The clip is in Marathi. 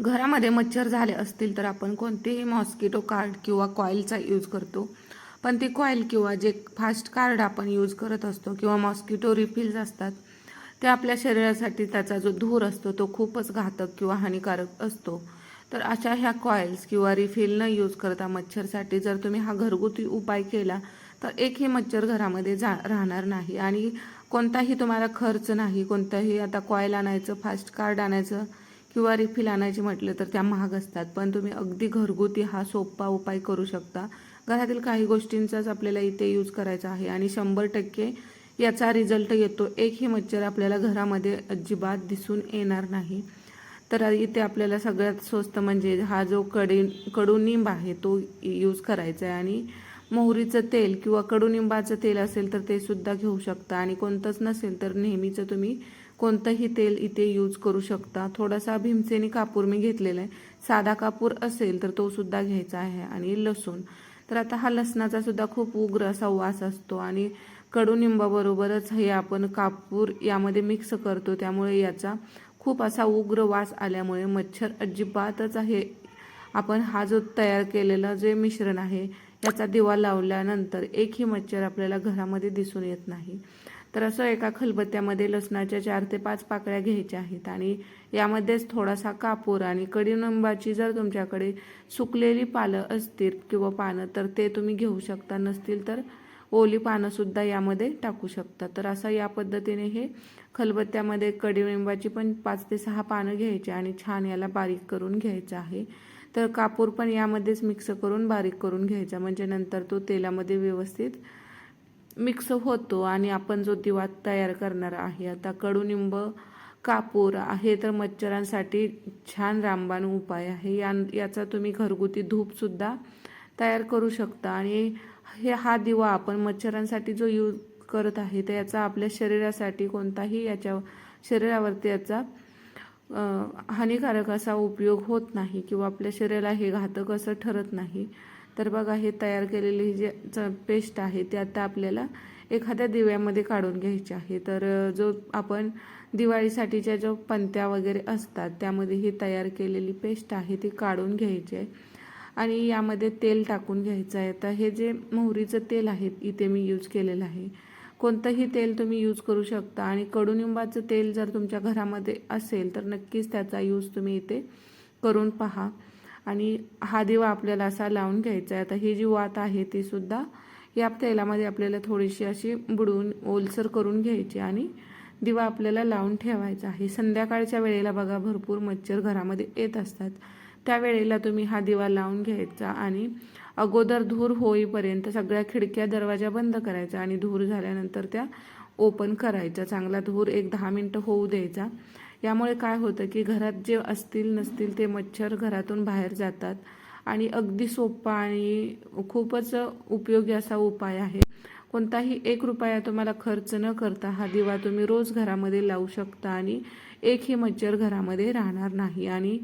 घरामध्ये मच्छर झाले असतील तर आपण कोणतेही मॉस्किटो कार्ड किंवा कॉईलचा यूज करतो. पण ते कॉईल किंवा जे फास्ट कार्ड आपण यूज करत असतो किंवा मॉस्किटो रिफिल्स असतात ते आपल्या शरीरासाठी त्याचा जो धूर असतो तो खूपच घातक किंवा हानिकारक असतो. तर अशा ह्या कॉईल्स किंवा रिफिल न यूज करता मच्छरसाठी जर तुम्ही हा घरगुती उपाय केला तर एकही मच्छर घरामध्ये जा राहणार नाही. आणि कोणताही तुम्हाला खर्च नाही कोणताही आता कॉईल आणायचं फास्ट कार्ड आणायचं किंवा रिफिल आणायची म्हटलं तर त्या महाग असतात. पण तुम्ही अगदी घरगुती हा सोपा उपाय करू शकता. घरातील काही गोष्टींचाच आपल्याला इथे यूज करायचा आहे आणि शंभर टक्के याचा रिझल्ट येतो. एकही मच्छर आपल्याला घरामध्ये अजिबात दिसून येणार नाही. तर इथे आपल्याला सगळ्यात स्वस्त म्हणजे हा जो कडे कडुनिंब आहे तो यूज करायचा आहे. आणि मोहरीचं तेल किंवा कडुनिंबाचं तेल असेल तर ते सुद्धा घेऊ शकता. आणि कोणतंच नसेल तर नेहमीचं तुम्ही कोणतंही तेल इथे यूज करू शकता. थोडासा भीमसेनी कापूर मी घेतलेला आहे. साधा कापूर असेल तर तो सुद्धा घ्यायचा आहे आणि लसूण. तर आता हा लसणाचा सुद्धा खूप उग्र असा वास असतो आणि कडुनिंबाबरोबरच हे आपण कापूर यामध्ये मिक्स करतो. त्यामुळे याचा खूप असा उग्र वास आल्यामुळे मच्छर अजिबातच आहे. आपण हा जो तयार केलेला जे मिश्रण आहे याचा दिवा लावल्यानंतर एकही मच्छर आपल्याला घरामध्ये दिसून येत नाही. तर असं एका खलबत्त्यामध्ये लसणाच्या चार ते पाच पाकळ्या घ्यायच्या आहेत आणि यामध्येच थोडासा कापूर आणि कडीनिंबाची जर तुमच्याकडे सुकलेली पालं असतील किंवा पानं तर ते तुम्ही घेऊ शकता. नसतील तर ओली पानंसुद्धा यामध्ये टाकू शकता. तर असं या पद्धतीने हे खलबत्त्यामध्ये कडीनिंबाची पण पाच ते सहा पानं घ्यायची आणि छान याला बारीक करून घ्यायचं आहे. तर कापूर पण यामध्येच मिक्स करून बारीक करून घ्यायचा. म्हणजे नंतर तो तेलामध्ये व्यवस्थित मिक्स होतो आणि आपण जो दिवा तयार करणार आहे आता कडुनिंब कापूर आहे तर मच्छरांसाठी छान रामबाण उपाय आहे. या याचा तुम्ही घरगुती धूपसुद्धा तयार करू शकता आणि हे हा दिवा आपण मच्छरांसाठी जो यूज करत आहे तर याचा आपल्या शरीरासाठी कोणताही याच्या शरीरावरती याचा हानिकारक असा उपयोग होत नाही किंवा आपल्या शरीराला हे घातक असं ठरत नाही. तर बघा हे तयार केलेली जे पेस्ट आहे ते आता आपल्याला एखाद्या दिव्यामध्ये काढून घ्यायची आहे. तर जो आपण दिवाळीसाठीच्या जो पंत्या वगैरे असतात त्यामध्ये ही तयार केलेली पेस्ट आहे ती काढून घ्यायची आहे. आणि यामध्ये तेल टाकून घ्यायचं आहे. तर हे जे मोहरीचं तेल आहे इथे मी यूज केलेलं आहे. कोणतंही तेल तुम्ही यूज करू शकता. आणि कडुनिंबाचं तेल जर तुमच्या घरामध्ये असेल तर नक्कीच त्याचा यूज तुम्ही इथे करून पहा. आणि हा दिवा आपल्याला असा लावून घ्यायचा आहे. आता ही जी वात आहे ती सुद्धा या तेलामध्ये आपल्याला थोडीशी अशी बुडवून ओलसर करून घ्यायची आणि दिवा आपल्याला लावून ठेवायचा आहे. संध्याकाळच्या वेळेला बघा भरपूर मच्छर घरामध्ये येत असतात. त्यावेळेला तुम्ही हा दिवा लावून घ्यायचा आणि अगोदर धूर होईपर्यंत सगळ्या खिडक्या दरवाजा बंद करायचा आणि धूर झाल्यानंतर त्या ओपन करायच्या. चांगला धूर एक दहा मिनटं होऊ द्यायचा. यामुळे काय होतं की घरात जे असतील नसतील ते मच्छर घरातून बाहेर जातात. आणि अगदी सोपा आणि खूपच उपयोगी असा उपाय आहे. कोणताही एक रुपया तुम्हाला खर्च न करता हा दिवा तुम्ही रोज घरामध्ये लावू शकता आणि एकही मच्छर घरामध्ये राहणार नाही. आणि